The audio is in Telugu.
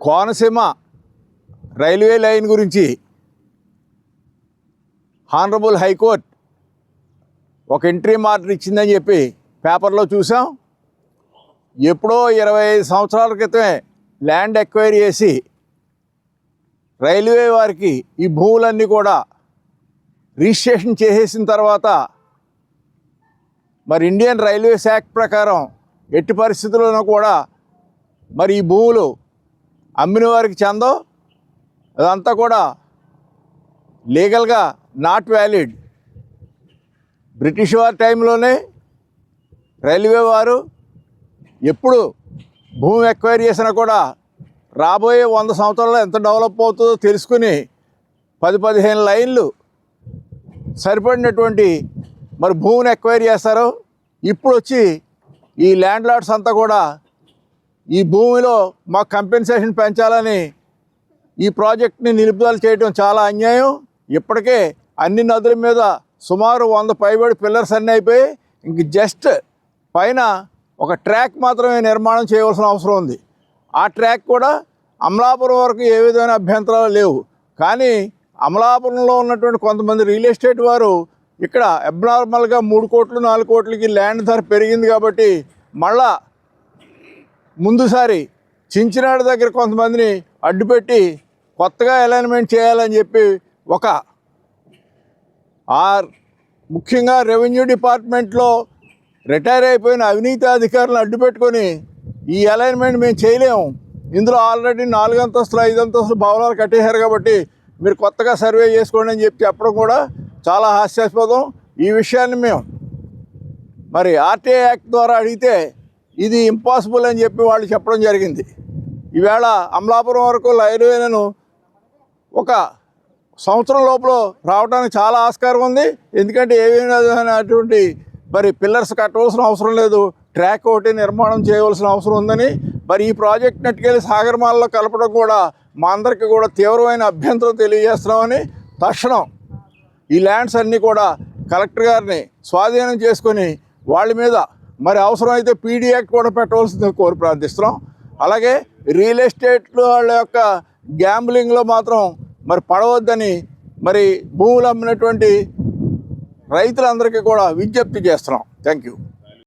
కోనసీమ రైల్వే లైన్ గురించి హానరబుల్ హైకోర్ట్ ఒక ఎంట్రీ ఆర్డర్ ఇచ్చిందని చెప్పి పేపర్లో చూసాం. ఎప్పుడో ఇరవై ఐదు సంవత్సరాల క్రితమే ల్యాండ్ ఎక్వైరీ చేసి రైల్వే వారికి ఈ భూములన్నీ కూడా రిజిస్ట్రేషన్ చేసేసిన తర్వాత మరి ఇండియన్ రైల్వేస్ యాక్ట్ ప్రకారం ఎట్టి పరిస్థితుల్లోనూ కూడా మరి ఈ భూములు అమ్మిన వారికి చెందో? అదంతా కూడా లీగల్గా నాట్ వ్యాలిడ్. బ్రిటిష్ వారి టైంలోనే రైల్వే వారు ఎప్పుడు భూమి ఎక్వైర్ చేసినా కూడా రాబోయే వంద సంవత్సరాల్లో ఎంత డెవలప్ అవుతుందో తెలుసుకుని పది పదిహేను లైన్లు సరిపడినటువంటి మరి భూమిని ఎక్వైర్ చేస్తారు ఇప్పుడు వచ్చి ఈ ల్యాండ్ లార్డ్స్ అంతా కూడా ఈ భూమిలో మా కంపెన్సేషన్ పెంచాలని ఈ ప్రాజెక్ట్ని నిలుపుదల చేయడం చాలా అన్యాయం. ఇప్పటికే అన్ని నదుల మీద సుమారు వంద పైబడి పిల్లర్స్ అన్నీ అయిపోయి ఇంక జస్ట్ పైన ఒక ట్రాక్ మాత్రమే నిర్మాణం చేయవలసిన అవసరం ఉంది. ఆ ట్రాక్ కూడా అమలాపురం వరకు ఏ విధమైన అభ్యంతరాలు లేవు. కానీ అమలాపురంలో ఉన్నటువంటి కొంతమంది రియల్ ఎస్టేట్ వారు ఇక్కడ అబ్నార్మల్గా మూడు కోట్లు నాలుగు కోట్లకి ల్యాండ్ ధర పెరిగింది కాబట్టి మళ్ళా ముందుసారి చించినాడు దగ్గర కొంతమందిని అడ్డుపెట్టి కొత్తగా అలైన్మెంట్ చేయాలని చెప్పి ఒక ఆర్ ముఖ్యంగా రెవెన్యూ డిపార్ట్మెంట్లో రిటైర్ అయిపోయిన అవినీతి అధికారులను అడ్డుపెట్టుకొని ఈ అలైన్మెంట్ మేము చేయలేము. ఇందులో ఆల్రెడీ నాలుగు అంతస్తులు ఐదు అంతస్తులు భవనాలు కట్టేశారు కాబట్టి మీరు కొత్తగా సర్వే చేసుకోండి అని చెప్పి చెప్పడం కూడా చాలా హాస్యాస్పదం. ఈ విషయాన్ని మేము మరి ఆర్టీఐ యాక్ట్ ద్వారా అడిగితే ఇది ఇంపాసిబుల్ అని చెప్పి వాళ్ళు చెప్పడం జరిగింది. ఈవేళ అమలాపురం వరకు రైల్వేలను ఒక సంవత్సరం లోపల రావడానికి చాలా ఆస్కారం ఉంది. ఎందుకంటే ఏమైనటువంటి మరి పిల్లర్స్ కట్టవలసిన అవసరం లేదు. ట్రాక్ ఒకటి నిర్మాణం చేయవలసిన అవసరం ఉందని. మరి ఈ ప్రాజెక్ట్ నెట్టుకెళ్ళి సాగరమాలలో కలపడం కూడా మా అందరికీ కూడా తీవ్రమైన అభ్యంతరం తెలియజేస్తున్నామని తక్షణం ఈ ల్యాండ్స్ అన్నీ కూడా కలెక్టర్ గారిని స్వాధీనం చేసుకొని వాళ్ళ మీద మరి అవసరమైతే పీడీ యాక్ట్ కూడా పెట్టవలసింది కోరి ప్రార్థిస్తున్నాం. అలాగే రియల్ ఎస్టేట్ వాళ్ళ యొక్క గ్యాంబ్లింగ్లో మాత్రం మరి పడవద్దని మరి భూములు అమ్మినటువంటి రైతులందరికీ కూడా విజ్ఞప్తి చేస్తున్నాం. Thank you.